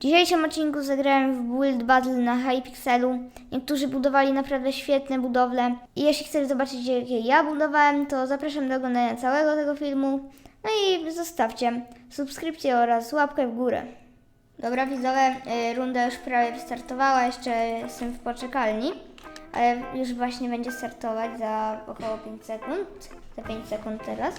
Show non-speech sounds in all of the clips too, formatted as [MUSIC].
W dzisiejszym odcinku zagrałem w Build Battle na Hypixelu. Niektórzy budowali naprawdę świetne budowle. I jeśli chcesz zobaczyć, jakie ja budowałem, to zapraszam do oglądania całego tego filmu. No i zostawcie subskrypcję oraz łapkę w górę. Dobra widzowie, y, runda już prawie wystartowała, jeszcze jestem w poczekalni, ale już właśnie będzie startować za około 5 sekund, za 5 sekund teraz.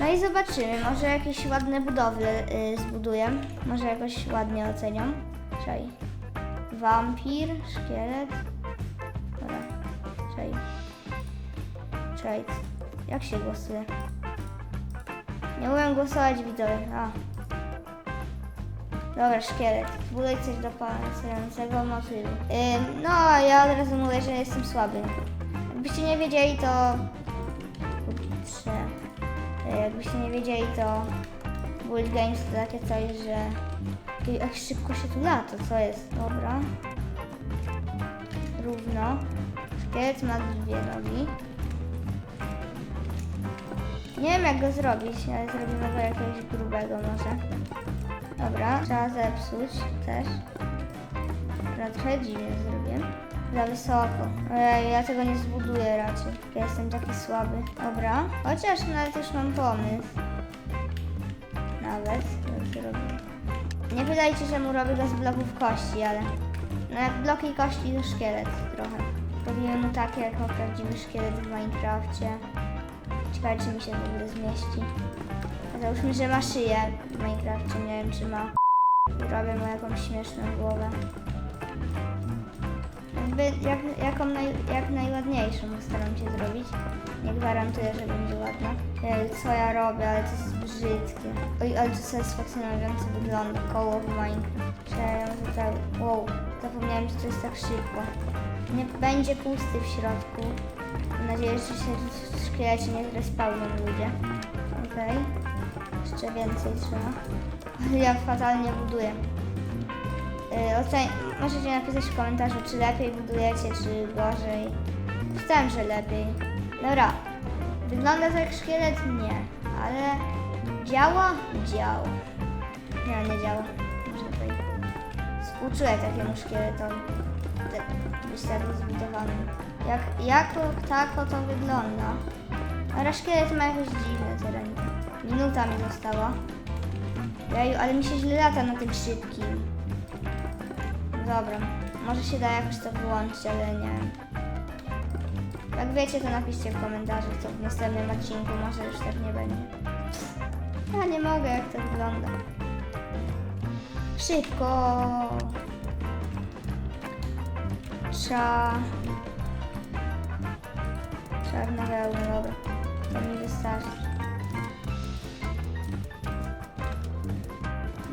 No i zobaczymy, może jakieś ładne budowle y, zbuduję, może jakoś ładnie ocenią. Czaj. Wampir, szkielet. Dobra, czaj. Czaj. Jak się głosuje? Nie umiem głosować widzowie. A. Dobra, szkielet. Zbuduj coś do pasującego motylu. Yy, no, ja od razu mówię, że jestem słaby. Jakbyście nie wiedzieli, to... Jakbyście nie wiedzieli, to... Build Games to takie coś, że... Jak szybko się tu lata, co jest? Dobra. Równo. Szkielet ma dwie nogi. Nie wiem jak go zrobić, ale zrobimy go jakiegoś grubego może. Dobra, trzeba zepsuć też. Dobra, trochę dziwnie zrobię. Za wysoko. Ojej, ja tego nie zbuduję raczej. Ja jestem taki słaby. Dobra, chociaż nawet już mam pomysł. Nawet. Nie wydajcie, że mu robię go z bloków kości, ale... No jak bloki kości to szkielet trochę. Robimy mu takie, jak prawdziwy szkielet w Minecrafcie. Ciekawe, czy mi się w ogóle zmieści. Załóżmy, że ma szyję w Minecrafcie, nie wiem czy ma. Robię mu jakąś śmieszną głowę. Jakby jak, jaką naj, jak najładniejszą staram się zrobić. Nie gwarantuję, że będzie ładna. Ej, co ja robię, ale to jest brzydkie. Oj, ale to satysfakcjonująco wygląda. Koło w Minecraft. Przejąłem tutaj. Wow, zapomniałem, że to jest tak szybko. Nie będzie pusty w środku. Mam nadzieję, że się w szkielecie nie zrespawną ludzie. Okej. Jeszcze więcej trzeba. Ja fatalnie buduję. Yy, ocen... Możecie napisać w komentarzu, czy lepiej budujecie, czy gorzej. Wstałem, że lepiej. Dobra. Wygląda to jak szkielet? Nie. Ale działa? Działa. Nie, nie działa. Może tutaj współczuję takiemu szkieletowi. Być tak. Jak, jako tako to wygląda. Ale szkielet ma jakieś dziwne te ręce. Minuta mi została. Ale mi się źle lata na tym szybkim. Dobra, może się da jakoś to wyłączyć, ale nie wiem. Jak wiecie, to napiszcie w komentarzu, co w następnym odcinku, może już tak nie będzie. Ja nie mogę, jak to wygląda. Szybko! Trza... Czarna wełna, dobra. To mi wystarczy.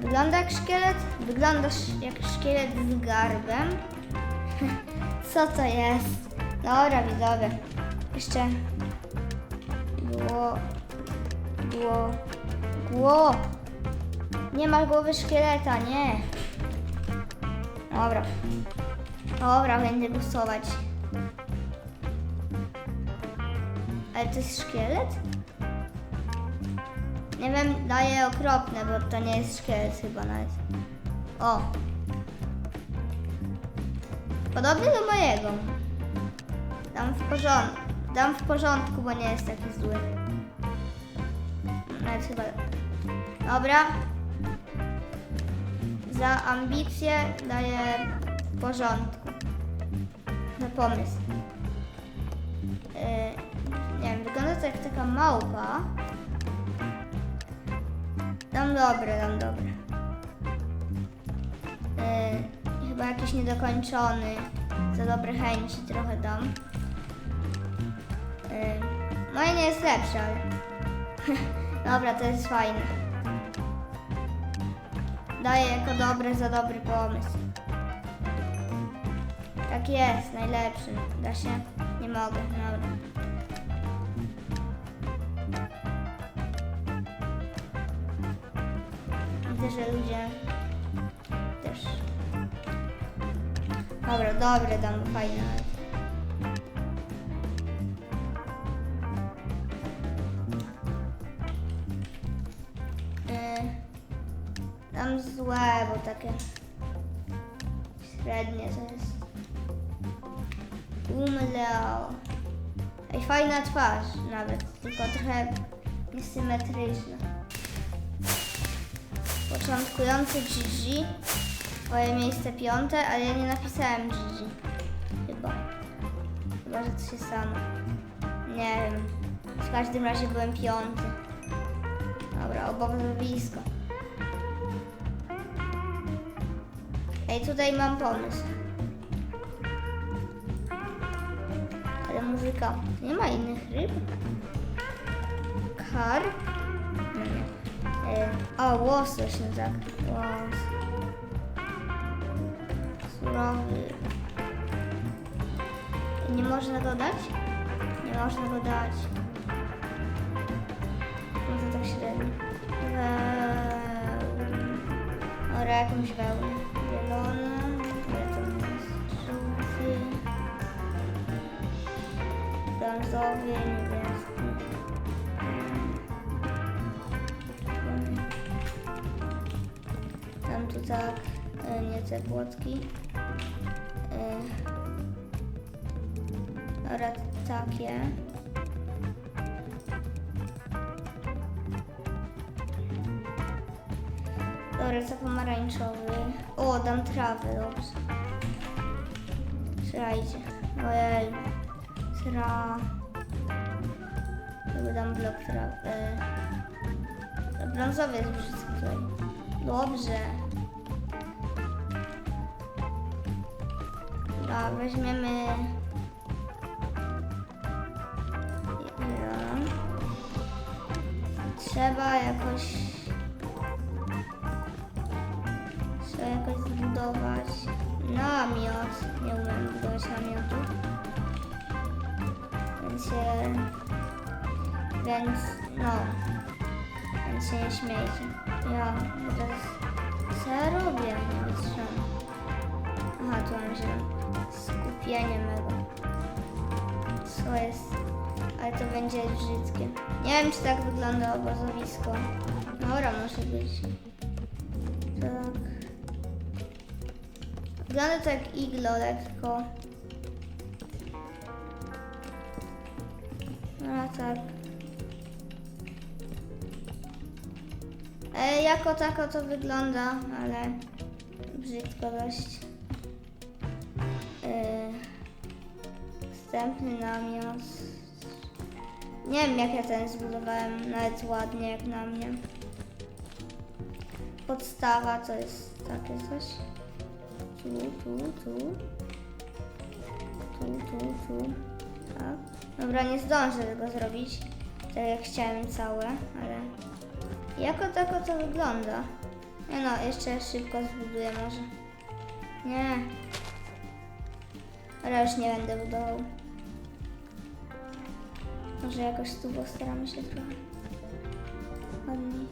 Wygląda jak szkielet? Wygląda sz- jak szkielet z garbem. [LAUGHS] Co to jest? Dobra, widzowie. Jeszcze... Gło... Gło... Gło... Nie ma głowy szkieleta, nie. Dobra. Dobra, będę głosować. Ale to jest szkielet? Nie wiem, daję okropne, bo to nie jest szkielet chyba nawet. O! Podobny do mojego. Dam w porządku. Dam w porządku, bo nie jest taki zły. Nawet chyba... Dobra. Za ambicje daję w porządku. Na pomysł. Yy, nie wiem, wygląda to jak taka małpa. Dam dobre, dam dobre. Yy, chyba jakiś niedokończony. Za dobre chęci trochę dam. Yy, moje nie jest lepsze, ale... [LAUGHS] Dobra, to jest fajne. Daję jako dobre za dobry pomysł. Tak jest, najlepszy. Da się? Nie mogę, dobra. Widzę, że ludzie Dobra, dobre dam, fajne. Yy, dam złe, bo takie średnie to jest. Umleo. Ej, fajna twarz nawet, tylko trochę niesymetryczna. Początkujący Gigi. Swoje miejsce piąte, ale ja nie napisałem Gigi. Chyba. Chyba, że to się samo. Nie wiem. W każdym razie byłem piąty. Dobra, obowiązysko. Ej, tutaj mam pomysł. Ale muzyka. Nie ma innych ryb? Kar? Nie. E, o, łosoś, no tak. Nie można go dać? Nie można go dać. No to tak średnio. Wełny. Dobra, jakąś wełnę. Zielona. Żółty. Brązowy, niebieski. Tam tu tak, nie te płotki. E, Dobra, takie. Dobra, co pomarańczowy. O, dam trawę, dobrze. Słuchajcie. Ojej. Tra... Jakby dam blok trawy. Brązowy jest brzydki. Dobrze. Dobra, weźmiemy... Jeden. Trzeba jakoś... Trzeba jakoś zbudować namiot. Nie umiem budować namiotu. Więc się... Więc... no... Więc się nie śmiejcie. Ja teraz... Co ja robię? Nie wytrzymam. Aha, tu mam źle. Skupienie mego. Co jest? Ale to będzie brzydkie. Nie wiem, czy tak wygląda obozowisko. Dobra, może być. Tak. Wygląda to jak iglo lekko. No tak. E, jako tako to wygląda, ale brzydko dość. E, wstępny namiot. Nie wiem jak ja ten zbudowałem, nawet ładnie jak na mnie. Podstawa to jest takie coś. Tu, tu, tu. Tu, tu, tu. Tak. Dobra, nie zdążę tego zrobić, tak jak chciałem całe, ale jako tako to wygląda. Nie no, jeszcze szybko zbuduję może. Nie. Ale już nie będę budował. Może jakoś tu postaramy się trochę. Ładniej.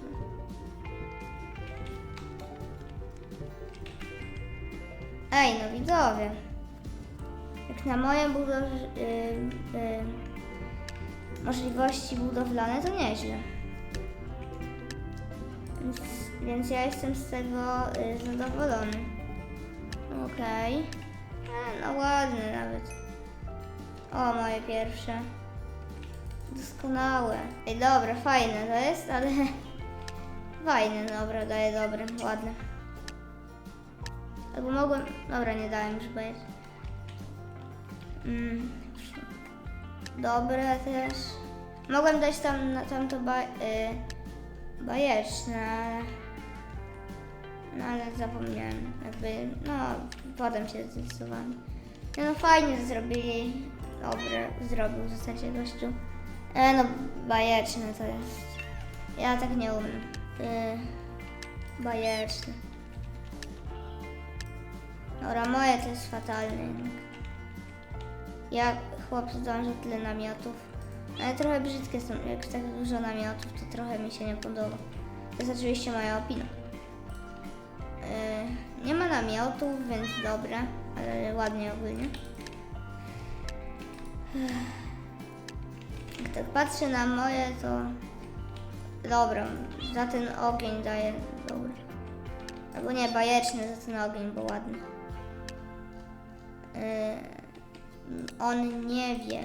Ej, no widzowie. Jak na moje budow... y, y, możliwości budowlane to nieźle. Więc, więc ja jestem z tego y, zadowolony. Okej. No ładny nawet. O, moje pierwsze. Doskonałe. Ej, dobra, fajne to jest, ale... [LAUGHS] Fajne, dobra, daję dobre, ładne. Albo mogłem... Dobra, nie dałem już bajeć. Mm. Dobre też. Mogłem dać tam, na tamto ba... Y, bajeczne. No ale zapomniałem, jakby, no, potem się zdecydowałem. No, no fajnie zrobili, dobre zrobił w zasadzie gościu. E, no, bajeczne to jest. Ja tak nie umiem. E, bajeczne. Dobra, moje to jest fatalne. jednak. Ja, chłop, zdążył tyle namiotów. Ale trochę brzydkie są, jak tak dużo namiotów, to trochę mi się nie podoba. To jest oczywiście moja opinia. Nie ma namiotów, więc dobre, ale ładnie ogólnie. Jak tak patrzę na moje, to dobra, za ten ogień daję, dobra. Albo nie, bajeczny za ten ogień, bo ładny. Yy, on nie wie.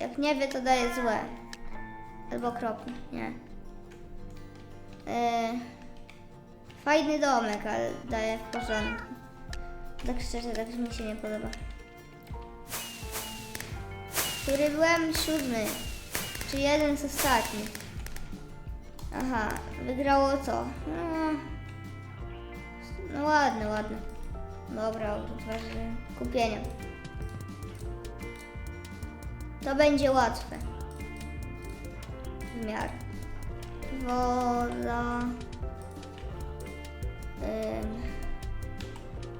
Jak nie wie, to daje złe. Albo okropne, nie. Yy, fajny domek, ale daje w porządku. Tak szczerze, tak mi się nie podoba. Który byłem siódmy. Czy jeden z ostatnich. Aha, wygrało co? No, no ładne, ładne. Dobra, odważymy kupienie. To będzie łatwe. W miarę. Woda.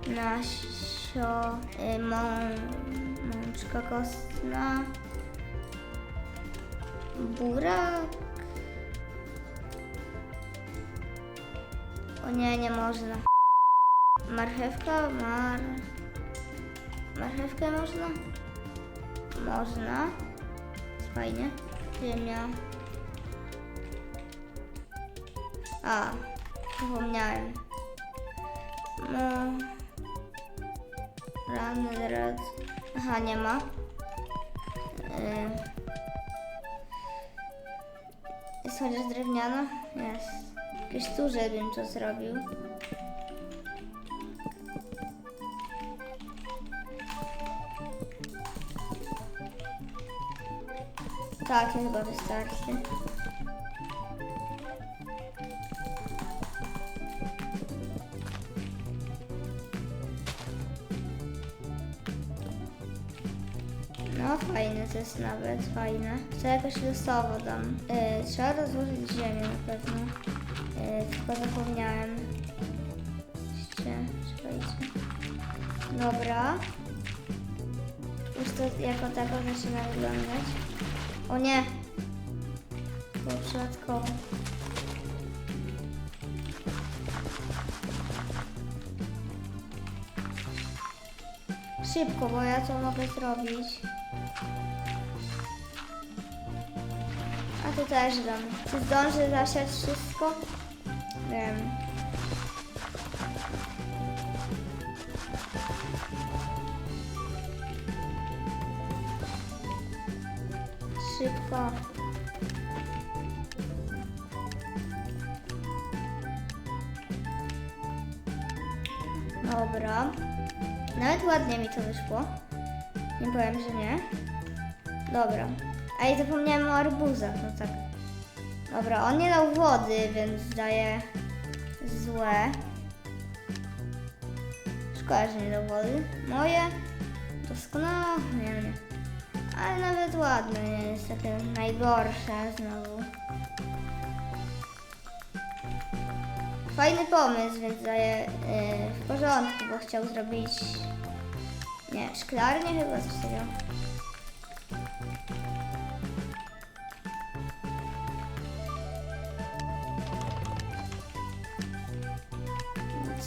Nasio. Y, mą, mączka kostna. Burak. O nie, nie można. Marchewka, mar... Marchewkę można? Można. Fajnie. Ziemia. A, zapomniałem. No... Rany, rad... Aha, nie ma. Yy. Jest chociaż drewniana? Jest. Jakieś duże bym to zrobił. Tak, chyba wystarczy. Jest nawet, fajne. To jakoś losowo dam. Yy, trzeba rozłożyć ziemię na pewno. Yy, tylko zapomniałem. Czekajcie. Dobra. Już to jako tako zaczyna wyglądać. O nie! Było przypadkowo. Szybko, bo ja to mogę zrobić. Ty też dam. Czy zdążę zasiać wszystko? Wiem. Szybko. Dobra. Nawet ładnie mi to wyszło. Nie powiem, że nie. Dobra. A zapomniałem o arbuzach, no tak. Dobra, on nie dał wody, więc daje złe. Szkoda, że nie dał wody. Moje doskonałe. Ale nawet ładne, nie jest takie najgorsze znowu. Fajny pomysł, więc daje yy, w porządku, bo chciał zrobić nie, szklarnię chyba coś takiego.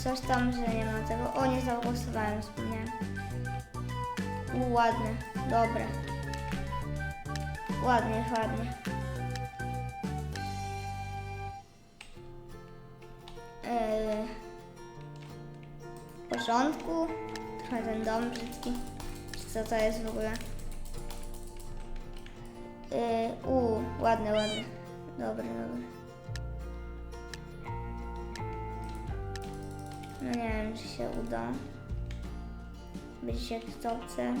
Coś tam, że nie ma tego. O, nie zagłosowałem, wspomniałem. U, ładne, dobre. Ładnie, ładnie. Yy, w porządku. Trochę ten dom brzydki. Co to jest w ogóle? Yy, u, ładne, ładne. Dobre, dobre. No nie wiem, czy się uda. Być jak to chce.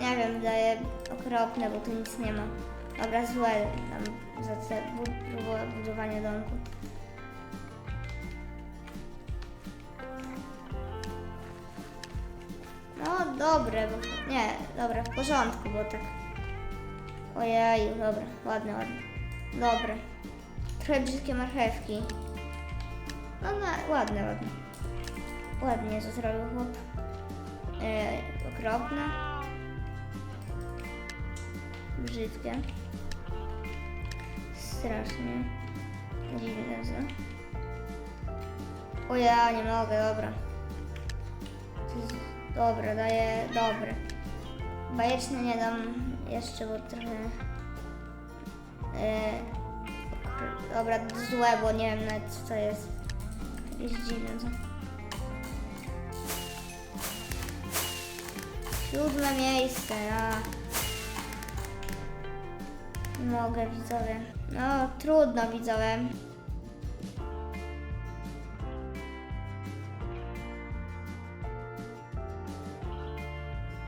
Nie wiem, daje okropne, bo tu nic nie ma. Dobra, złe tam za te bu- bu- budowanie domku. No dobre, bo nie, dobra, w porządku, bo tak. Ojeju, dobra, ładne, ładne. Dobre. Trochę brzydkie marchewki. No, no ładne, ładne. Ładnie to zrobił chłop. E, okropne. Brzydkie. Strasznie. Dziwne, co? O ja nie mogę, dobra. Dobra, daję dobre. Bajeczne nie dam jeszcze, bo trochę... Okr- dobra, złe, bo nie wiem nawet co to jest. Jakieś dziwne to. Siódme miejsce, ja. Mogę widzowie. No trudno widzowie.